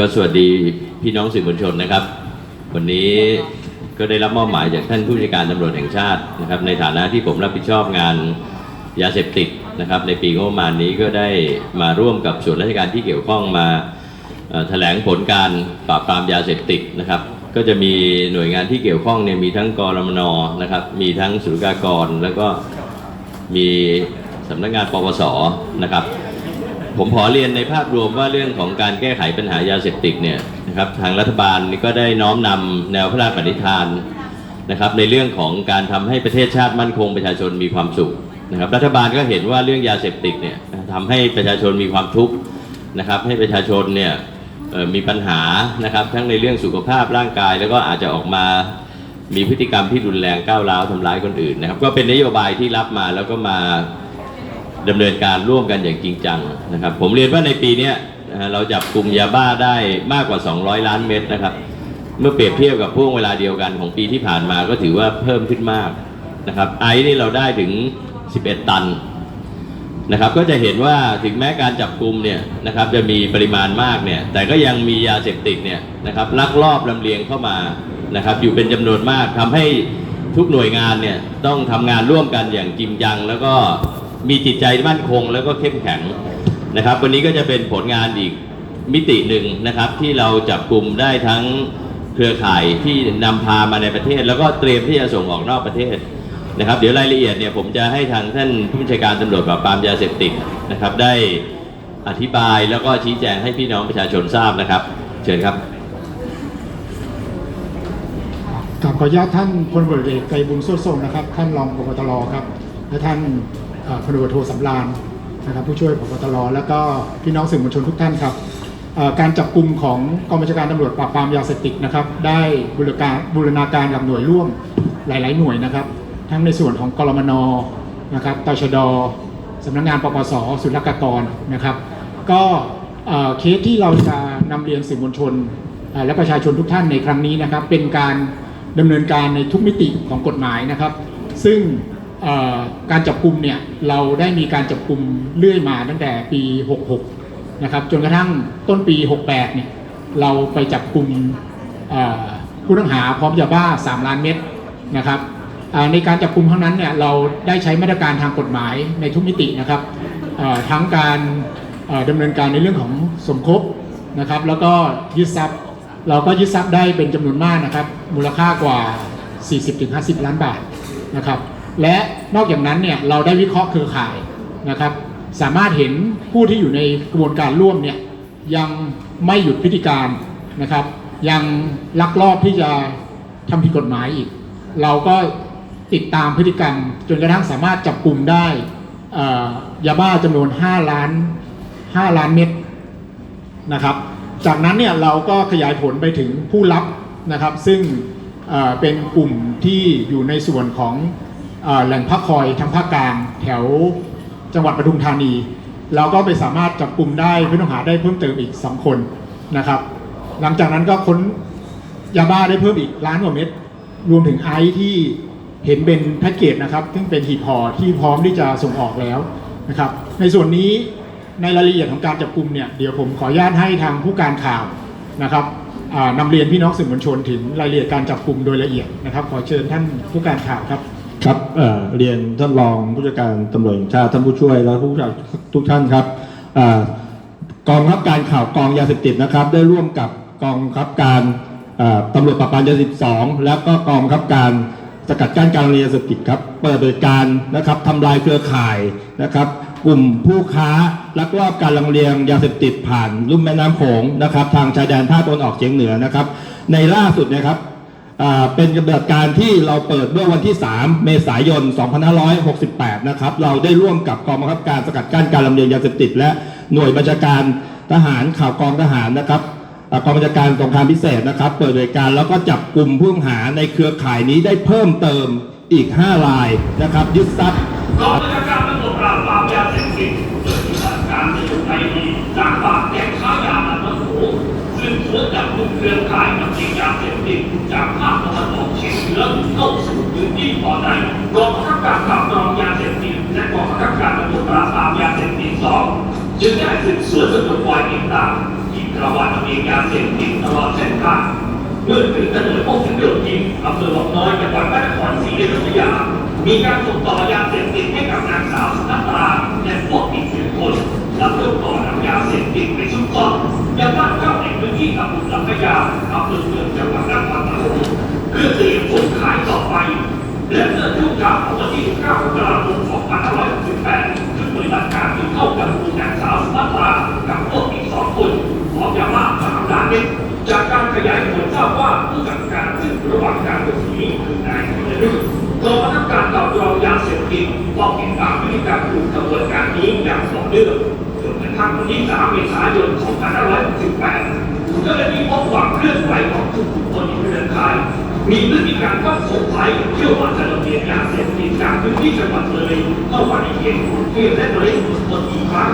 ก็สวัสดีพี่น้องสื่อมวลชนนะครับ วันนี้ก็ได้รับมอบหมายจากท่านผู้บัญชาการตำรวจแห่งชาตินะครับ ในฐานะที่ผมรับผิดชอบงานยาเสพติดนะครับ ในปีงบประมาณนี้ก็ได้มาร่วมกับส่วนราชการที่เกี่ยวข้องมาแถลงผลการปราบปรามยาเสพติดนะครับ ก็จะมีหน่วยงานที่เกี่ยวข้องเนี่ยมีทั้งกรมนนะครับ มีทั้งศุลกากร แล้วก็มีสำนักงานปปสนะครับ ผมขอเรียนในภาพรวมว่าเรื่องของการแก้ไขปัญหายาเสพติดเนี่ยนะครับทางรัฐบาลก็ได้น้อมนำแนวพระราชปณิธานนะครับในเรื่องของการทำให้ประเทศชาติมั่นคงประชาชนมีความสุขนะครับรัฐบาลก็เห็นว่าเรื่องยาเสพติดเนี่ยทำให้ประชาชนมีความทุกข์นะครับให้ประชาชนเนี่ยมีปัญหานะครับทั้งในเรื่องสุขภาพร่างกาย แล้วก็อาจจะออกมามีพฤติกรรมที่รุนแรงก้าวร้าวทำร้ายคนอื่นนะครับก็เป็นนโยบายที่รับมาแล้วก็มา ดำเนินการร่วมกันอย่างจริงจังนะครับ ผมเรียนว่าในปีนี้เราจับกลุ่มยาบ้าได้มากกว่า 200 ล้านเม็ดนะครับ เมื่อเปรียบเทียบกับพ่วงเวลาเดียวกันของปีที่ผ่านมาก็ถือว่าเพิ่มขึ้นมากนะครับ ไอซ์นี่เราได้ถึง 11 ตันนะครับ ก็จะเห็นว่าถึงแม้การจับกลุ่มเนี่ยนะครับจะมีปริมาณมากเนี่ย แต่ก็ยังมียาเสพติดเนี่ยนะครับลักลอบลำเลียงเข้ามานะครับอยู่เป็นจำนวนมากทำให้ทุกหน่วยงานเนี่ยต้องทำงานร่วมกันอย่างจริงจังแล้วก็ มีจิตใจมั่นคงแล้วก็เข้มแข็งนะครับ วันนี้ก็จะเป็นผลงานอีกมิติหนึ่งนะครับ ที่เราจับกลุ่มได้ทั้งเครือข่ายที่นำพามาในประเทศ แล้วก็เตรียมที่จะส่งออกนอกประเทศนะครับ เดี๋ยวรายละเอียดเนี่ยผมจะให้ทางท่านผู้บัญชาการตำรวจปราบปรามยาเสพติดนะครับ ได้อธิบายแล้วก็ชี้แจงให้พี่น้องประชาชนทราบนะครับ เชิญครับกับขออนุญาตท่านพลตำรวจเอกไกรบุญโซทรงนะครับ ท่านรองพบตรครับ และท่าน พลตำรวจโทสำราญนะครับผู้ช่วยพบตรแล้วก็พี่น้องสื่อมวลชนทุกท่านครับการจับกลุ่มของกองบัญชาการตำรวจปราบปรามยาเสพติดนะครับ ได้บูรการบูรณาการกับหน่วยร่วมหลาย ๆ หน่วยนะครับ ทั้งในส่วนของกรมนนะครับตชดสำนักงานปปสศุลกากรนะครับ ก็เคสที่เราจะนำเรียนสื่อมวลชน และประชาชนทุกท่านในครั้งนี้นะครับ เป็นการดำเนินการในทุกมิติของกฎหมายนะครับ ซึ่ง การจับกลุ่มเนี่ยเราได้มีการจับกลุ่มเรื่อยมาตั้งแต่ปี 66 นะครับจนกระทั่งต้นปี 68 เนี่ยเราไปจับกลุ่มผู้ต้องหาพร้อมยาบ้า 3 ล้านเม็ดนะครับในการจับกลุ่มครั้งนั้นเนี่ยเราได้ใช้มาตรการทางกฎหมายในทุกมิตินะครับทั้งการเอ่อดำเนินการในเรื่องของสมคบนะครับ แล้วก็ยึดทรัพย์เราก็ยึดทรัพย์ได้เป็นจำนวนมากนะครับ มูลค่ากว่า 40-50 ล้านบาทนะครับ และนอกจากนั้นเนี่ยเราได้วิเคราะห์เครือข่ายนะครับ สามารถเห็นผู้ที่อยู่ในกระบวนการร่วมเนี่ยยังไม่หยุดพฤติการนะครับ ยังลักลอบที่จะทำผิดกฎหมายอีก เราก็ติดตามพฤติกรรม จนกระทั่งสามารถจับกลุ่มได้ยาบ้าจำนวน 5 ล้าน 5 ล้านเม็ดนะครับ จากนั้นเนี่ยเราก็ขยายผลไปถึงผู้รับนะครับ ซึ่งเป็นกลุ่มที่อยู่ในส่วนของ แหล่งพักคอยทางภาคกลางแถวจังหวัดปทุมธานี เราก็ไปสามารถจับกลุ่มได้ผู้ต้องหาได้เพิ่มเติมอีก 2 คนนะครับ หลังจากนั้นก็ค้นยาบ้าได้เพิ่มอีกล้านกว่าเม็ดรวมถึงไอซ์ที่เห็นเป็นแพ็กเกจนะครับ ซึ่งเป็นหีบห่อที่พร้อมที่จะส่งออกแล้วนะครับ ในส่วนนี้ในรายละเอียดของการจับกลุ่มเนี่ยเดี๋ยวผมขออนุญาตให้ทางผู้การข่าวนะครับนำเรียนพี่น้องสื่อมวลชนถึงรายละเอียดการจับกลุ่มโดยละเอียดนะครับ ขอเชิญท่านผู้การข่าวครับ ครับเเรียนท่านรองผู้จัดการตำรวจแห่งชาติท่านผู้ช่วยและผู้จัดทุกท่านครับอกองบับการข่าวกองยาเสพติดนะครับ ได้ร่วมกับกองบับการตำรวจปราบปรามยาเสพติดสองแล้วก็กองบับการสกัดกั้นการเรียนยาเสพติดครับเปิดบริการนะครับทำลายเครือข่ายนะครับ กลุ่มผู้ค้าลักลอบการลำเลียงยาเสพติดผ่านลุ่มแม่น้ำโขงนะครับ ทางชายแดนภาคตะวันออกเฉียงเหนือนะครับ ในล่าสุดนะครับ เป็นกำเนิดการที่เราเปิดเมื่อวันที่ 3 เมษายน 2568 นะครับ เราได้ร่วมกับกองบังคับการสกัดกั้นการลำเลียงยาเสพติด และหน่วยบัญชาการทหารข่าวกองทหารนะครับอกองบัญชาการสงครามพิเศษนะครับ เปิดบริการแล้วก็จับกลุ่มผู้ต้องหาในเครือข่ายนี้ได้เพิ่มเติมอีก 5 รายนะครับ ยึดทรัพย์กองบัญชาการตำรวจปราบปรามยาเสพติดเปิดปฏิบัติการในไทยจากปาบแก๊งค้ายาอันมโหซึ่งสวนจับกลุ่มเครือข่ายนำสิ่งยาเสพติดจาก ออกเฉียงเหนือเข้าสู่พื้นที่พอใจกองบังคับการปราบปรามยาเสพติดและกองบังคับการตำรวจปราบปรามยาเสพติดสองจึงได้สืบสวนสำรวจคอยติดตามที่ระว่างมียาเสพติดตลอดเส้นทางเมื่อถึงถนนพบถึงเดือดยิงอำเภอวังน้อยจังหวัดพระนครศรีอยุธยา มีการส่งต่อยาเสพติดให้กับนางสาวสุนัตราและพวกอีกสิบคนแล้วเริ่มต่อนำยาเสพติดไปซุกซ่อนยังบ้านเช่าในพื้นที่ตำบลลำพญาอำเภอเมืองจังหวัดนครปฐม พื่อเตรียมส่งขายต่อไป และเมื่อช่วงเช้าของวันที่19มกราคม2568ซึ่งปฏิบัติการที่เข้ากับนางสาวสุภัตรากับพวกอีกสองคนพร้อมยาบ้าสามล้านเม็ดจากการขยายผลทราบว่าผู้จัดการซึ่งระหว่างการหลบหนีคือนายธีรฤทธ์กองบังคับการปราบปรามยาเสพติดต้องติดตามพฤติกรรมกลุ่มขบวนการนี้อย่างต่อเนื่องจนกระทั่งวันที่3เมษายน2568เจ้าหน้าที่พบความเคลื่อนไหวของกลุ่มคคลในเครือข่าย มีพฤติการต้องสงสัยเชื่อว่าจะลำเลียงยาเสพติดจากพื้นที่จังหวัดเลยเข้ามาในเขตกรุงเทพและปริมณฑลอีกครั้ง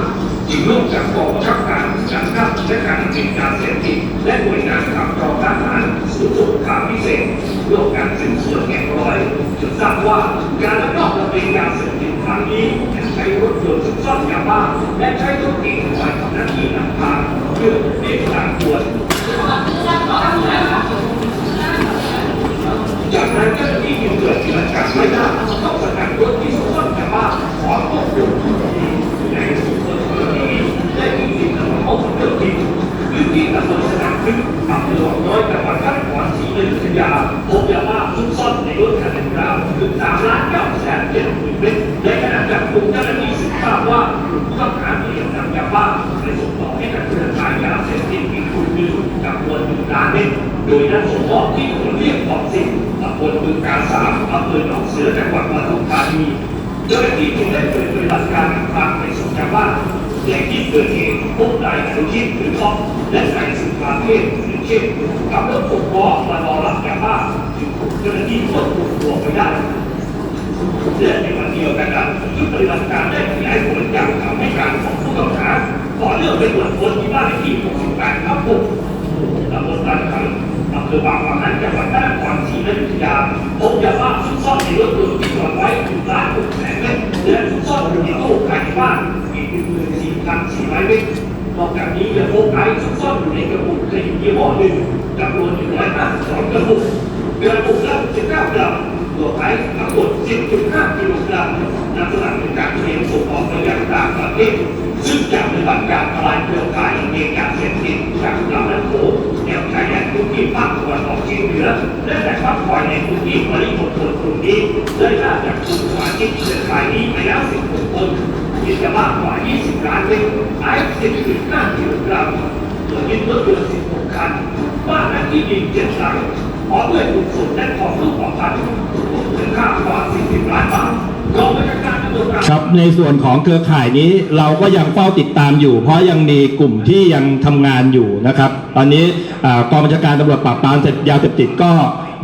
จึงร่วมกับกองบังคับการการข้ามและการผลิตยารเสพติดและหน่วยงานขับกรองทหารศูนย์สงครามพิเศษร่วมกันสืบสวนแกะรอยจนทราบว่าการลักลอบลำเลียงยาเสพติดครั้งนี้ใช้รถยนต์ซุกซ่อนยาบ้าและใช้รถเก๋งคอยทำหน้าที่นำทางเพื่อเรียกทางด่ว โดยนัดส่งมอบที่ถนนเรียบคลองสิบตำบลบึงกาสามอำเภอหนองเสือจังหวัดปทุมธานีเจ้าหน้าที่จึงได้เปิดปฏิบัติการทางไปส่งยาบ้าในที่เกิดเหตุพบนายอนุชิตหรือท็อปและนายสุภาเทพหรือเช่นขับรถหกล้อมารอรับยาบ้าจึงถูกเจ้าหน้าที่ควบคุมตัวไว้ได้และในวันเดียวกันนั้นชุดปฏิบัติการได้ขยายผลจากคำให้การของผู้ต้องหาต่อเนื่องไปตรวจค้นที่บ้านเลขที่ 68ทับ6ตำบลบ้านขัน อำเภอบางปะหันจังหวัดนครศรีอยุธยาพบยาบ้าซุกซ่อนในรถยนต์ที่จอดไว้ถึงล้านหกแสนเมตรและซุกซ่อนอยู่ในตู้ภายในบ้านอีกหนึ่งหมื่นสี่พันสี่ร้อยเมตรนอกจากนี้ยังพบไอซ์ซุกซ่อนอยู่ในกระปุกเคยยี่ห้อหนึ่งจำนวนหนึ่งร้อยห้าสิบสองกระปุกกระปุกละ19กรัมตัวไอซ์ทั้งหมด10.5กิโลกรัมลักษณะเป็นการเตรียมส่งออกไปยังต่างประเทศซึ่งจากปฏิบัติการทลายเครือ อกเฉียงเหนือและแต่พักผ่อนในพื้นที่บริบทส่วนกลุ่มนี้ได้ล่าจากกลุ่มสมาชิกเครือข่ายนี้ไปแล้ว16คนมียาบ้ากว่า 20 ล้านเม็ดไอซ์10.5กิโลกรัมโดยยึดรถยนต์16คันบ้านและที่ดิน7หลังพร้อมด้วยบุคคลและของรูปของพันรวมูลค่ากว่า 40 ล้านบาท ครับในส่วนของเครือข่ายนี้เราก็ยังเฝ้าติดตามอยู่ เพราะยังมีกลุ่มที่ยังทำงานอยู่นะครับ ตอนนี้กองบัญชาการตำรวจปราบปรามยาเสพติดก็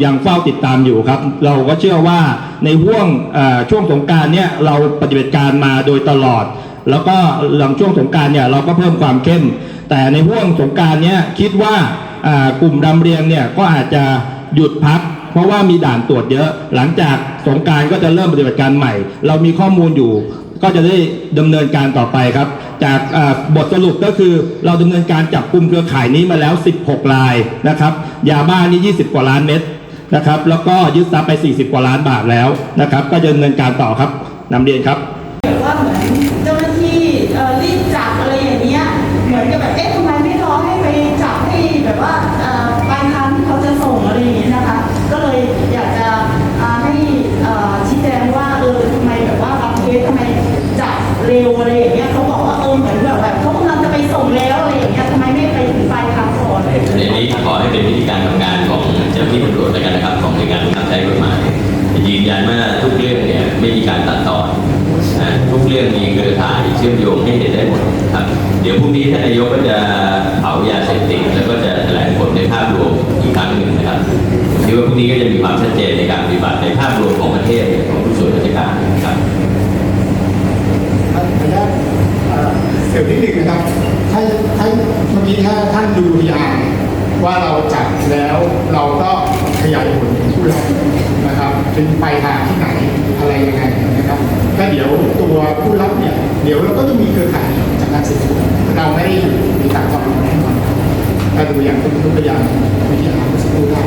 ยังเฝ้าติดตามอยู่ครับ เราก็เชื่อว่าในห่วงช่วงสงการเนี่ยเราปฏิบัติการมาโดยตลอด แล้วก็หลังช่วงสงการเนี่ยเราก็เพิ่มความเข้ม แต่ในห่วงสงการเนี่ยคิดว่ากลุ่มดำเรียงเนี่ยก็อาจจะหยุดพัก เพราะว่ามีด่านตรวจเยอะ หลังจากสงการก็จะเริ่มปฏิบัติการใหม่ เรามีข้อมูลอยู่ ก็จะได้ดำเนินการต่อไปครับ จากบทสรุปก็คือเราดำเนินการจับกลุ่มเครือข่ายนี้มาแล้ว 16 รายนะครับ ยาบ้านี่ 20 กว่าล้านเม็ดนะครับ แล้วก็ยึดทรัพย์ไป 40 กว่าล้านบาทแล้วนะครับ ก็จะดำเนินการต่อครับนำเรียนครับ การตัดต่อนะทุกเรื่องมีเครือข่ายเชื่อมโยงให้เห็นได้หมดครับ เดี๋ยวพรุ่งนี้ท่านนายกก็จะเผายาเสพติดแล้วก็จะแถลงผลในภาพรวมอีกครั้งหนึ่งนะครับคิดว่าพรุ่งนี้ก็จะมีความชัดเจนในการปฏิบัติในภาพรวมของประเทศของทุกส่วนราชการนะครับขออนุญาตเอ่อเสริมนิดหนึ่งนะครับถ้าถ้าเมื่อกี้ถ้าท่านดูพยาน ว่าเราจัดแล้วเราก็ขยายผลผู้รับนะครับเป็นไปทางที่ไหนอะไรยังไงนะครับก็เดี๋ยวตัวผู้รับเนี่ยเดี๋ยวเราก็จะมีเครือข่ายจากการสืบสวนเราไม่ได้อยู่ในต่างจังหวัดแน่นอนถ้าดูอย่างเป็นตัวอย่างวิทยาศาสตร์ได้